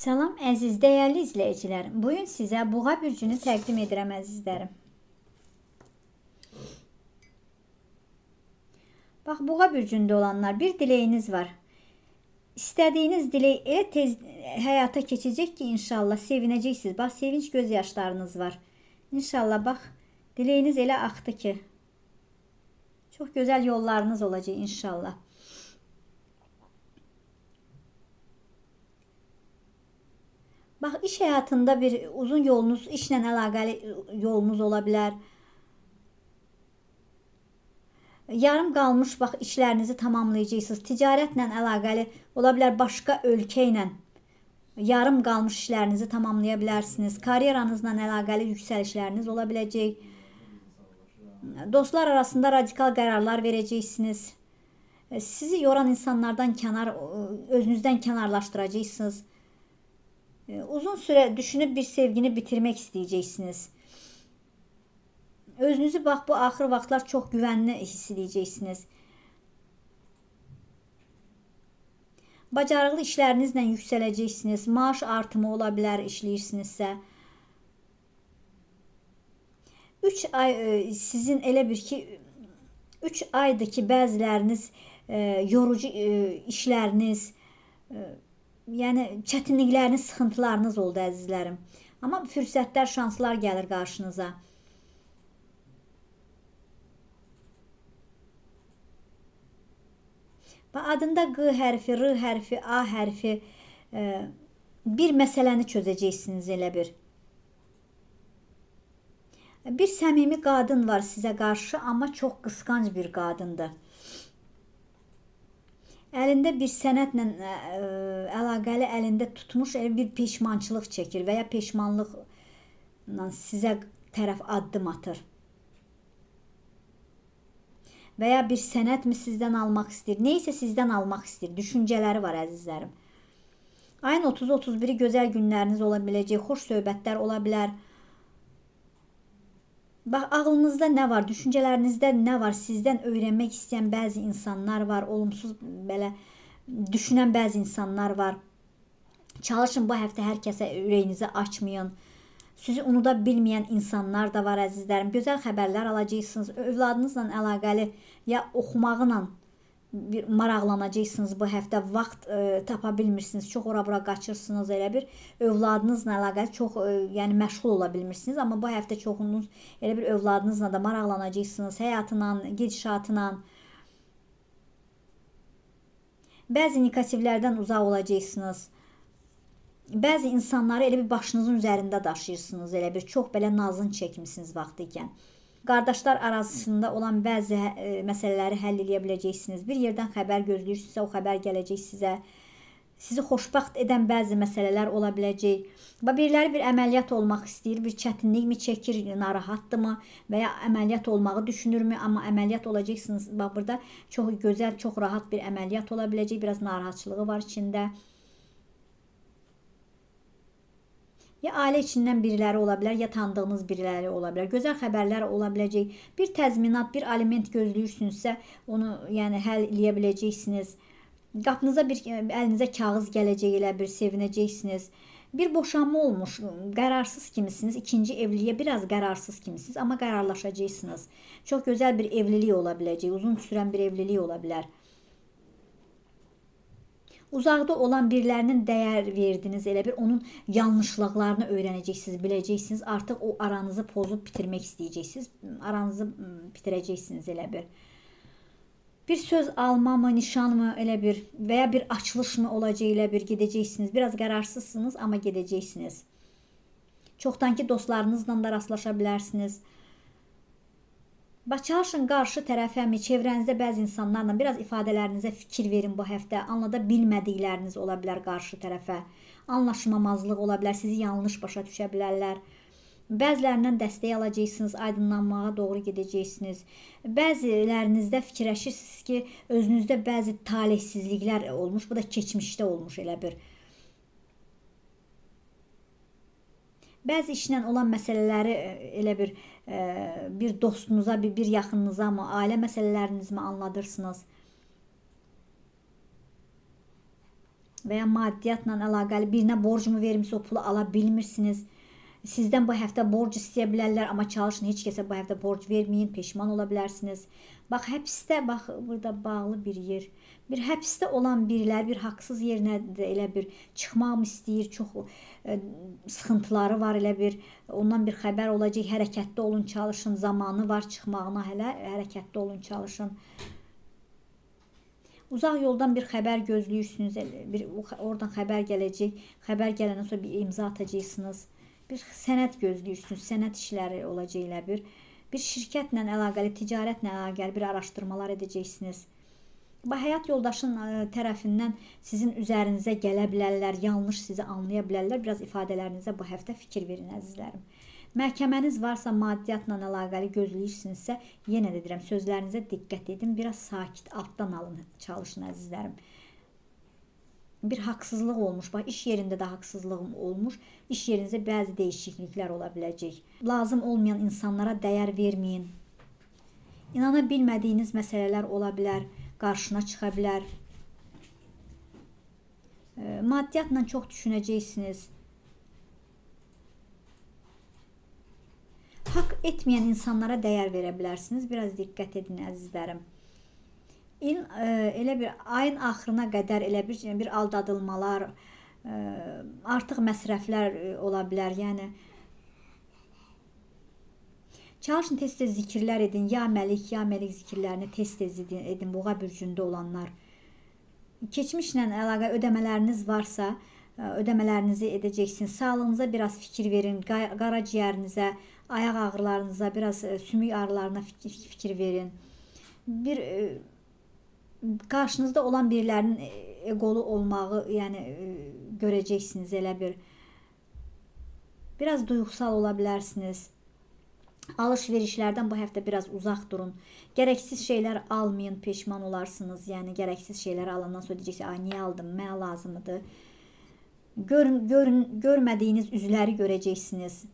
Salam əziz, dəyərli izləyicilərim. Bu gün sizə buğa bürcünü təqdim edirəm əzizlərim. Bax, buğa bürcündə olanlar bir diləyiniz var. İstədiyiniz dilək elə tez həyata keçəcək ki, inşallah sevinəcəksiniz. Bax, sevinç göz yaşlarınız var. İnşallah bax, diləyiniz elə axdı ki, çox gözəl yollarınız olacaq inşallah. Bax, iş həyatında bir uzun yolunuz, işlə əlaqəli yolunuz ola bilər. Yarım qalmış bax işlərinizi tamamlayacaqsınız. Ticarətlə əlaqəli ola bilər başqa ölkə ilə yarım qalmış işlərinizi tamamlaya bilərsiniz. Karyeranızla əlaqəli yüksəlişləriniz ola biləcək. Dostlar arasında radikal qərarlar verəcəksiniz. Sizi yoran insanlardan kənar özünüzdən kənarlaşdıracaqsınız. Uzun süre düşünüb bir sevgini bitirmək istəyəcəksiniz. Özünüzü bax bu axır vaxtlar çox güvənli hiss edəcəksiniz. Bacarıqlı işlərinizlə yüksələcəksiniz. Maaş artımı ola bilər işləyirsinizsə. 3 ay e, sizin elə bir ki 3 aydır ki bəziləriniz e, yorucu e, işləriniz yəni çətinlikləriniz, sıxıntılarınız oldu əzizlərim. Amma fürsətlər, şanslar gəlir qarşınıza. Və adında Q hərfi, R hərfi, A hərfi e, bir məsələni çözəcəksiniz elə bir. Bir səmimi qadın var sizə qarşı, amma çox qısqanc bir qadındır. Əlində bir sənətlə ə, əlaqəli əlində tutmuş bir peşmançılıq çəkir və ya peşmanlıqla sizə tərəf addım atır. Və ya bir sənətmi sizdən almaq istəyir, nə isə sizdən almaq istəyir. Düşüncələri var əzizlərim. Ayın 30-31-i gözəl günləriniz ola biləcək, xoş söhbətlər ola bilər. Bax ağlınızda nə var, düşüncələrinizdə nə var, sizdən öyrənmək istəyən bəzi insanlar var, olumsuz belə düşünən bəzi insanlar var. Çalışın bu həftə hər kəsə ürəyinizi açmayın. Sizi unuda bilməyən insanlar da var əzizlərim. Gözəl xəbərlər alacaqsınız. Övladınızla əlaqəli ya oxumaqla bir maraqlanacaqsınız bu həftə vaxt ə, tapa bilmirsiniz. Çox ora-bura qaçırsınız elə bir övladınızla əlaqəli çox ə, yəni məşğul ola bilmirsiniz, amma bu həftə çoxunuz elə bir övladınızla da maraqlanacaqsınız, həyatla, gedişatla. Bəzi negativlərdən uzaq olacaqsınız. Bəzi insanları elə bir başınızın üzərində daşıyırsınız, elə bir çox belə nazın çəkmisiniz vaxtı ikən. Qardaşlar arasında olan bəzi ə, məsələləri həll edə biləcəksiniz. Bir yerdən xəbər gözləyirsinizsə, o xəbər gələcək sizə. Sizi xoşbəxt edən bəzi məsələlər ola biləcək. Və biriləri bir əməliyyat olmaq istəyir, bir çətinlikmi çəkir, narahatdırmı və ya əməliyyat olmağı düşünürmü, amma əməliyyat olacaqsınız. Bax burada çox gözəl, çox rahat bir əməliyyat ola biləcək. Biraz narahatçılığı var içində. Ya ailə içindən biriləri ola bilər, ya tanıdığınız biriləri ola bilər. Gözəl xəbərlər ola biləcək. Bir təzminat, bir aliment gözləyirsinizsə, onu yəni həll eləyə biləcəksiniz. Qapınıza bir əlinizə kağız gələcək elə bir sevinəcəksiniz. Bir boşanma olmuş, qərarsız kimisiniz, ikinci evliliyə biraz qərarsız kimisiniz, amma qərarlaşacaqsınız. Çox gözəl bir evlilik ola biləcək, uzun sürən bir evlilik ola bilər. Uzaqda olan birilərinin dəyər verdiniz, elə bir onun yanlışlıqlarını öyrənəcəksiniz, biləcəksiniz. Artıq o aranızı pozub bitirmək istəyəcəksiniz. Aranızı bitirəcəksiniz elə bir. Bir söz alma mı, nişan mı elə bir və ya bir açılış mı olacaq elə bir gedəcəksiniz. Biraz qərarsızsınız, amma gedəcəksiniz. Çoxdankı dostlarınızla da rastlaşa bilərsiniz. Çalışın qarşı tərəfəmi, çevrənizdə bəzi insanlarla biraz ifadələrinizə fikir verin bu həftə. Anlada bilmədikləriniz ola bilər qarşı tərəfə. Anlaşmamazlıq ola bilər, sizi yanlış başa düşə bilərlər. Bəzilərindən dəstək alacaqsınız, aydınlanmağa doğru gedəcəksiniz. Bəzilərinizdə fikirləşirsiniz ki, özünüzdə bəzi talihsizliklər olmuş, bu da keçmişdə olmuş elə bir. Bəzi işlə olan məsələləri e, elə bir ə, bir dostunuza, bir, bir yaxınınıza mı, ailə məsələlərinizmi anladırsınız. və ya maddiyyatla əlaqəli birinə borcumu vermisiniz, o pulu ala bilmirsiniz. Sizdən bu həftə borc istəyə bilərlər, amma çalışın heç kəsə bu həftə borc verməyin, peşman ola bilərsiniz. Bax həbsdə, bax burada bağlı bir yer. Bir həbsdə olan birilər bir haqsız yerinə də elə bir çıxmaq istəyir, çox ə, sıxıntıları var, elə bir ondan bir xəbər olacaq. Hərəkətdə olun, çalışın. Zamanı var çıxmağına hələ hərəkətdə olun, çalışın. Uzaq yoldan bir xəbər gözləyirsiniz. Bir oradan xəbər gələcək. Xəbər gələndən sonra bir imza atacaqsınız. Bir sənəd gözləyirsiniz. Sənəd işləri olacaq elə bir. Bir şirkətlə əlaqəli, ticarətlə əlaqəli bir araşdırmalar edəcəksiniz. Bu həyat yoldaşın ə, tərəfindən sizin üzərinizə gələ bilərlər, yanlış sizi anlaya bilərlər. Biraz ifadələrinizə bu həftə fikir verin əzizlərim. Məhkəməniz varsa, maddiyyatla əlaqəli gözləyirsinizsə, yenə də deyirəm, sözlərinizə diqqət edin, biraz sakit altdan alın, çalışın əzizlərim. Bir haqsızlıq olmuş. Bax, iş yerində də haqsızlığım olmuş. İş yerinizdə bəzi dəyişikliklər ola biləcək. Lazım olmayan insanlara dəyər verməyin. İnana bilmədiyiniz məsələlər ola bilər, qarşına çıxa bilər. Maddiyyatla çox düşünəcəksiniz. Haqq etməyən insanlara dəyər verə bilərsiniz. Biraz diqqət edin əzizlərim. İl e, elə bir ayın axırına qədər elə bir bir aldadılmalar, e, artıq məsrəflər e, ola bilər. Yəni Çalışın tez-tez zikirlər edin. Ya məlik, ya məlik zikirlərini tez-tez edin, boğa bürcündə olanlar. Keçmişlə əlaqə ödəmələriniz varsa, ödəmələrinizi edəcəksiniz. Sağlığınıza biraz fikir verin. Qaraciyərinizə, ayaq ağrılarınıza, biraz sümük ağrılarına fikir, verin. Bir qarşınızda olan birilərinin ə, eqolu olmağı, yəni ə, görəcəksiniz elə bir. Biraz duyğusal ola bilərsiniz. Alış-verişlərdən bu həftə biraz uzaq durun. Gərəksiz şeylər almayın, peşman olarsınız. Yəni gərəksiz şeyləri alandan sonra deyəcəksiniz, "Ay niyə aldım? Mənə lazımdı." Görün, görün, görmədiyiniz üzləri görəcəksiniz.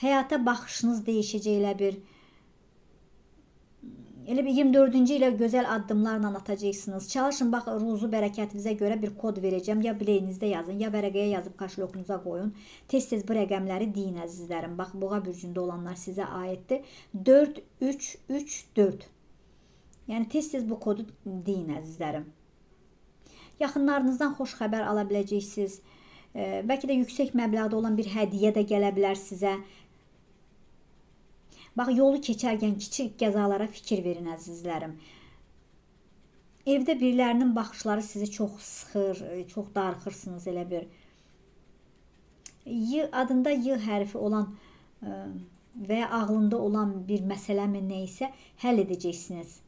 Həyata baxışınız dəyişəcək elə bir. Elə bir 24-cü ilə gözəl addımlarla atacaqsınız. Çalışın bax ruzu bərəkətinizə görə bir kod verəcəm. Ya bileğinizdə yazın, ya vərəqəyə yazıb kaşalokunuza qoyun. Tez-tez bu rəqəmləri deyin əzizlərim. Bax boğa bürcündə olanlar sizə aiddir. 4 3 3 4. Yəni tez-tez bu kodu deyin əzizlərim. Yaxınlarınızdan xoş xəbər ala biləcəksiniz. Bəlkə də yüksək məbləğdə olan bir hədiyyə də gələ bilər sizə. Bax yolu keçərkən kiçik qəzalara fikir verin əzizlərim. Evdə birilərinin baxışları sizi çox sıxır, e, çox darıxırsınız elə bir. Y adında Y hərfi olan e, və ya ağlında olan bir məsələmi nə isə həll edəcəksiniz.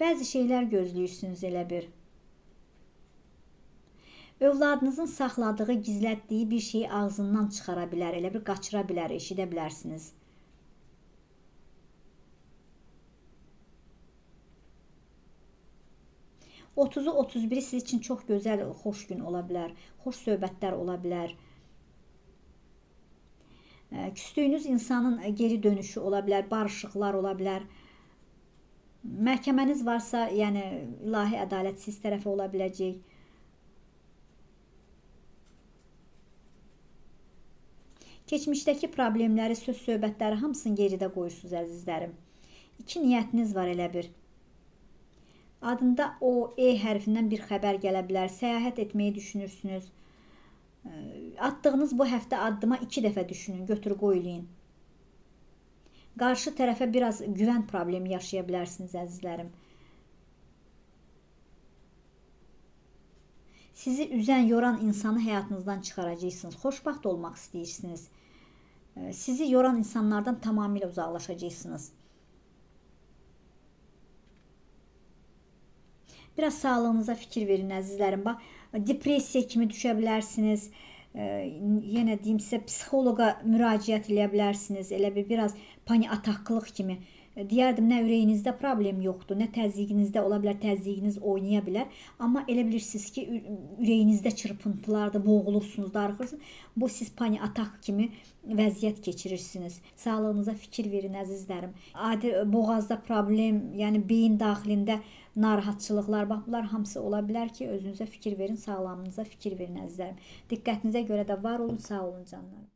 Bəzi şeylər gözləyirsiniz elə bir. Övladınızın saxladığı, gizlətdiyi bir şeyi ağzından çıxara bilər, elə bir qaçıra bilər, eşidə bilərsiniz. Otuzu 31-i siz üçün çox gözəl, xoş gün ola bilər. Xoş söhbətlər ola bilər. Ə, Küstüyünüz insanın geri dönüşü ola bilər, barışıqlar ola bilər. Məhkəməniz varsa, yəni ilahi ədalət siz tərəfə ola biləcək. Keçmişdəki problemləri, söz söhbətləri hamısını geridə qoyursunuz əzizlərim. İki niyyətiniz var elə bir. Adında o E hərfindən bir xəbər gələ bilər. Səyahət etməyi düşünürsünüz. Atdığınız bu həftə addıma 2 dəfə düşünün, götür qoy eləyin. Qarşı tərəfə biraz güvən problemi yaşaya bilərsiniz əzizlərim. Sizi üzən, yoran insanı həyatınızdan çıxaracaqsınız. Xoşbaxt olmaq istəyirsiniz. Sizi yoran insanlardan tamamilə uzaqlaşacaqsınız. Biraz sağlığınıza fikir verin əzizlərim. Bax, depressiya kimi düşə bilərsiniz. Ə, yenə deyim sizə psixoloqa müraciət edə bilərsiniz. Elə bir biraz pani ataklıq kimi deyərdim nə ürəyinizdə problem yoxdur, nə təzyiqinizdə ola bilər, təzyiqiniz oynaya bilər, amma elə bilirsiniz ki, ürəyinizdə çırpıntılardır, boğulursunuz, darıxırsınız. Bu siz pani atak kimi vəziyyət keçirirsiniz. Sağlığınıza fikir verin əzizlərim. Adi boğazda problem, yəni beyin daxilində narahatçılıqlar, bax bunlar hamısı ola bilər ki, özünüzə fikir verin, sağlamlığınıza fikir verin əzizlərim. Diqqətinizə görə də var olun, sağ olun canlarım.